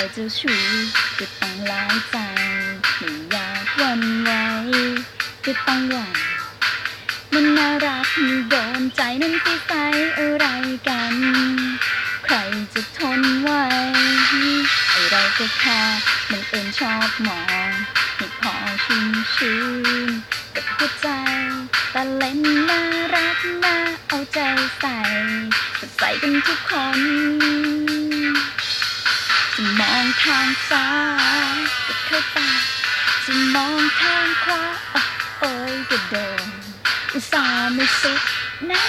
เจ้าชู้จะต้องร้ายใจไม่อยากวันไหวจะต้องหวั่นมันน่ารักมีโดนใจนั้นไปใส่อะไรกัน ใครจะทนไหวไอเราก็แค่บังเอิญชอบมองให้พอชุ่มชื่นกับหัวใจ แต่เล่นน่ารักน่าเอาใจใส่ใส่กันทุกคน จะมองทางซ้ายก็เข้าตาจะมองทางขวาอโอ้ยก็โดนอุตส่าห์ไม่สุดนะ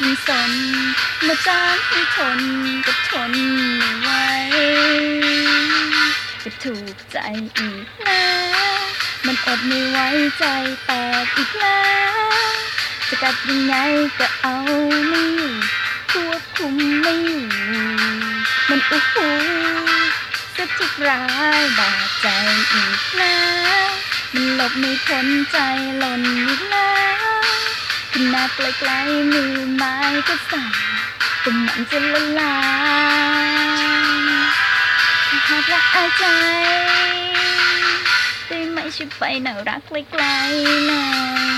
ยิ่สนมาจ้างให้ทนก็ทนไม่ไหวจะถูกใจอีกแล้วมันอดไม่ไหวใจแตกอีกแล้วจะกัดยังไงก็เอาไม่อยู่ควบคุมไม่อยู่ โอ้โหจะทุกร้ายบาดใจอีกแล้วมันหลบไม่พ้นใจหล่นอีกแล้วขนาดไกลๆมือไม้ก็สั่นแต่มันจะละลายถ้าหากว่าอาใจได้ไหมช่วยไปน่ารักไกลๆหน่อย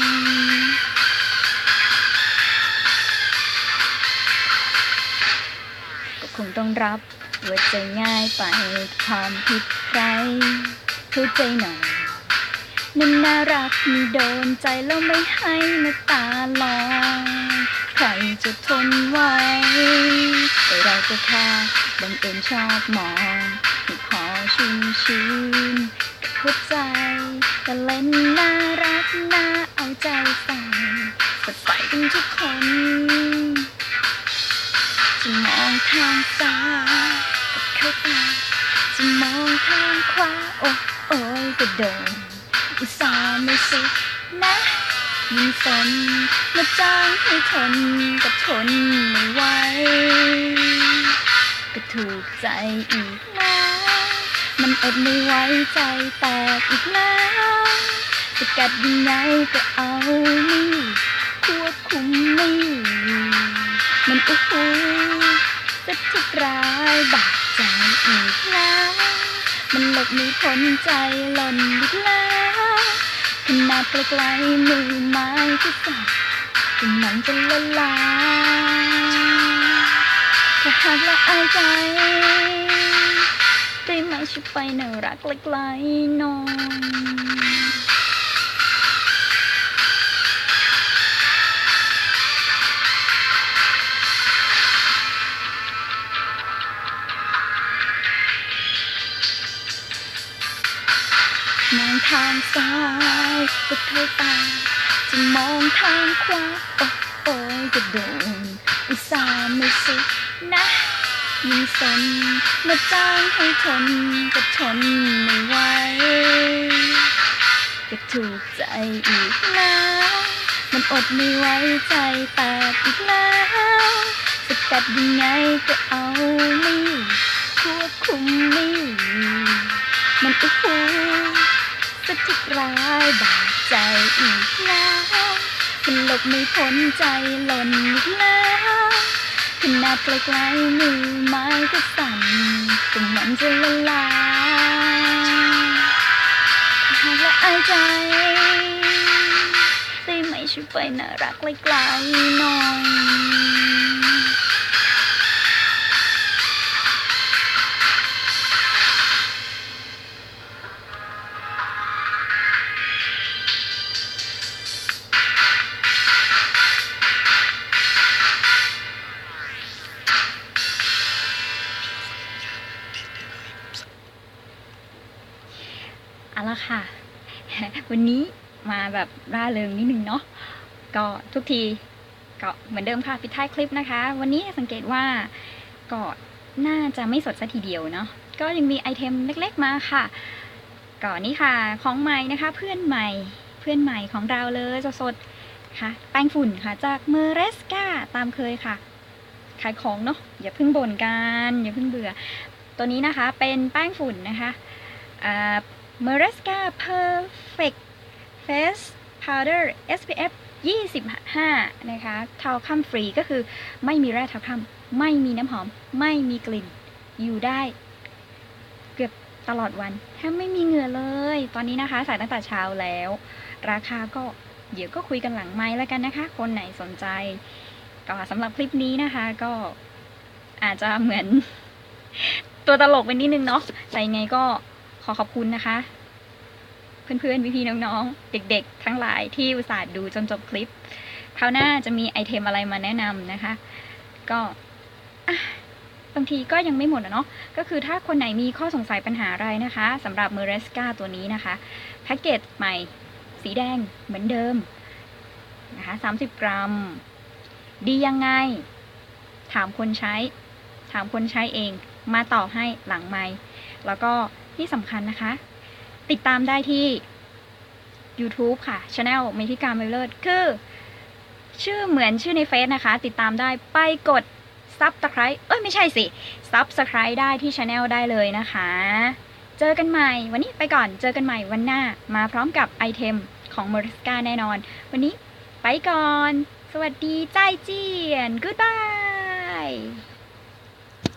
ก็คงต้องรับ ว่าจะง่ายไปความผิดใครเข้าใจหน่อยมันน่ารักมีโดนใจแล้วไม่ให้มาตาลอยใครจะทนไหวแต่เราก็แค่บังเอิญชอบมองให้พอชุ่มชื่นหัวใจแต่เล่นน่ารักน่าเอาใจใส่สดใสกันทุกคนจะมองทางซ้าย มองทางขวาโอ้โอ้ยก็โดนอุตส่าห์ไม่สุดนะยิ่งสนมาจ้างให้ทนก็ทนไม่ไหวก็ถูกใจอีกแล้วมันอดไม่ไหวใจแตกอีกแล้วจะกัดยังไงก็เอาไม่ควบคุมไม่มันโอ้โหจะทุกร้ายบาดใจอีกแล้ว มันหลบไม่พ้นใจหล่นอีกแล้วขนาดไกลๆมือไม้ก็สั่นก็มันจะละลายถ้าหากละอายใจได้ไหมช่วยไปน่ารักไกลๆหน่อย ทางซ้ายก็เข้าตาจะมองทางขวาโอ้โอ้ยก็โดนอุตส่าไม่สุดนะยิ่งสนมาจ้างให้ทนก็ทนไม่ไหวก็ถูกใจอีกแล้วมันอดไม่ไหวใจแตกอีกแล้วสกัดยังไงก็เอาไม่อยู่ควบคุมไม่อยู่มันโอ้โห ทุกร้ายบาดใจอีกแล้วมันหลบไม่พ้นใจหล่นอีกแล้วขนาดไกลๆมือไม้ก็สั่นแต่มันจะละลายหากละอายใจได้ไหมช่วยไปน่ารักไกลๆหน่อย วันนี้มาแบบร่าเริงนิดนึงเนาะก็ทุกทีก็เหมือนเดิมค่ะปิดท้ายคลิปนะคะ วันนี้สังเกตว่าก็น่าจะไม่สดซะทีเดียวเนาะก็ยังมีไอเทมเล็กๆมาค่ะก่อนนี้ค่ะของใหม่นะคะเพื่อนใหม่เพื่อนใหม่ของเราเลยสดๆค่ะแป้งฝุ่นค่ะจากเมเรสกาตามเคยค่ะ ขายของเนาะอย่าเพิ่งบ่นกันอย่าเพิ่งเบื่อ ตัวนี้นะคะเป็นแป้งฝุ่นนะคะอ่า m e r e s c a Perfect Face Powder SPF 25 นะคะทาคัมฟรีก็คือไม่มีแร่ทาคัมไม่มีน้ำหอม ไม่มีกลิ่น อยู่ได้ เกือบตลอดวันแทบไม่มีเหงื่อเลย ตอนนี้นะคะใส่ตั้งแต่เช้าแล้ว ราคาก็เดี๋ยวก็คุยกันหลังไม้แล้วกันนะคะ คนไหนสนใจ ก็สำหรับคลิปนี้นะคะก็อาจจะเหมือนตัวตลกไปนิดนึงเนาะแต่ยังไงก็ ขอขอบคุณนะคะ เพื่อนๆพี่ๆน้องๆ เด็กๆ ทั้งหลายที่อุตส่าห์ดูจนจบคลิปคราวหน้าจะมีไอเทมอะไรมาแนะนำนะคะ ก็บางทีก็ยังไม่หมดอะเนาะก็คือถ้าคนไหนมีข้อสงสัยปัญหาอะไรนะคะสำหรับเมเรสกาตัวนี้นะคะแพ็กเกจใหม่สีแดงเหมือนเดิมนะคะ30 กรัม ดียังไง ถามคนใช้ ถามคนใช้เอง มาต่อให้หลังไมค์แล้วก็ ที่สำคัญนะคะ ติดตามได้ที่ YouTube ค่ะ Channel เมธิการเมลเลอร์คือ ชื่อเหมือนชื่อในเฟซนะคะ ติดตามได้ไปกด Subscribe เอ้ย ไม่ใช่สิ Subscribe ได้ที่ Channel ได้เลยนะคะ เจอกันใหม่ วันนี้ไปก่อนเจอกันใหม่วันหน้ามาพร้อมกับไอเทมของ m o r i s c a แน่นอน วันนี้ไปก่อน สวัสดีจ้าเจียน goodbye